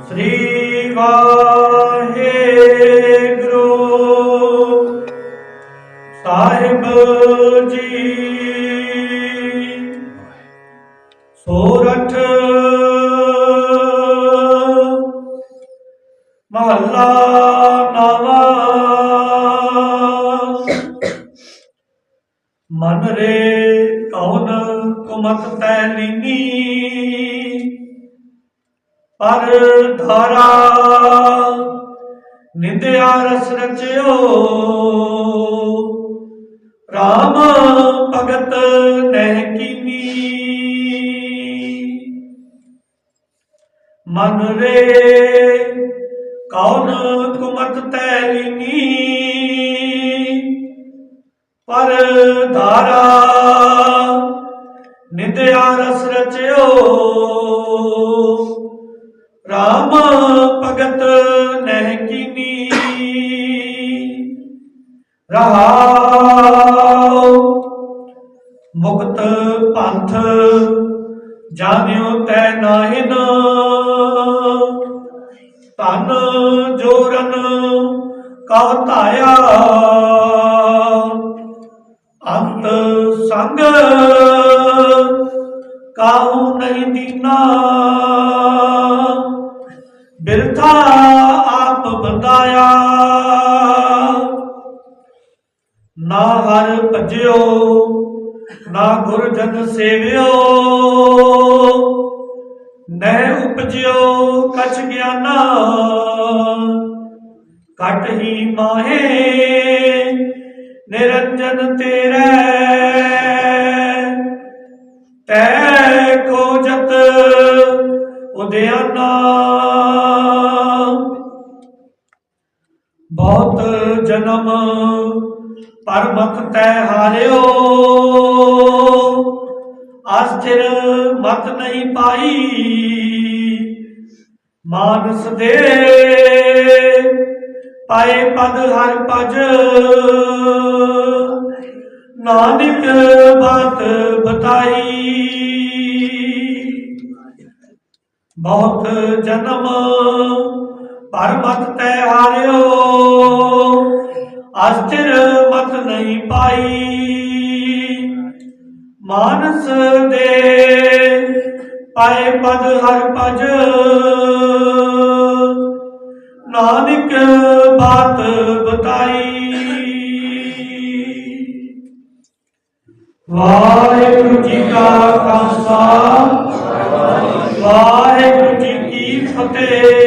ਸ੍ਰੀ ਵਾਹਿਗੁਰੂ। ਸਾਹਿਬ ਜੀ। ਸੋਰਠ। ਮਹੱਲਾ ਨਵਾਂ। ਮਨ ਰੇ ਕੌਣ ਕੁਮਤ ਤੈ ਲੀਨੀ ਪਰ ਧਾਰਾ। ਨਿੰਦਿਆ ਰਸ ਰਚਿਓ। RAM ਭਗਤ ਨਹਿ ਕੀਨੀ। ਮਨ ਰੇ ਕੌਣ ਕੁਮਤ ਤੈ ਲੀਨੀ। ਪਰ ਧਾਰਾ, ਨਿੰਦਿਆ ਰਸ ਰਚਿਓ। ਰਾਮ ਭਗਤ ਨਹਿ ਕੀਨੀ। ਰਹਾਉ ਮੁਕਤ ਪੰਥ, ਜਾਣਿਓ ਤੈ ਨਾਹਿਨ। ਤਨ ਜੋਰਨ ਕਉ ਧਾਇਆ। ਅੰਤ ਸੰਗ ਕਾਹੂ ਨਹੀਂ ਦੀਨਾ। ਬਿਰਥਾ ਆਪ ਬੰਦਾਇਆ। ਨਾ ਹਰ ਭਜਿਓ, ਨਾ ਗੁਰ ਜਨ ਸੇਵਿਓ, ਨਹਿ ਉਪਜਿਓ ਕਛ ਗਿਆਨਾ। ਕਟ ਹੀ ਮਾਹੇ, ਨਿਰੰਜਨ ਤੇਰੇ ਉਦਿਆਨਾ ਬਹੁਤ ਜਨਮ ਪਰਮਖ ਤੈ ਹਾਰਿਓ। ਅਸਥਿਰ ਮਤ ਨਹੀਂ ਪਾਈ। ਮਾਨਸ ਦੇ ਪਾਏ ਪਦ ਹਰ ਭਜ। ਨਾਨਕ ਬਾਤ ਬਤਾਈ। ਬਹੁਤ ਜਨਮ, ਪਰ ਮਤ ਤੈ ਹਾਰਿਓ। ਅਸਥਿਰ ਮਤ ਨਹੀਂ ਪਾਈ। ਮਾਨਸ ਦੇ ਪਾਏ ਪਦ ਹਰ ਭਜ। ਨਾਨਕ ਬਾਤ ਬਤਾਈ। ਵਾਹਿਗੁਰੂ ਜੀ ਕਾ ਖਾਲਸਾ। ਵਾਹਿਗੁਰੂ ਜੀ ਕੀ ਫਤਿਹ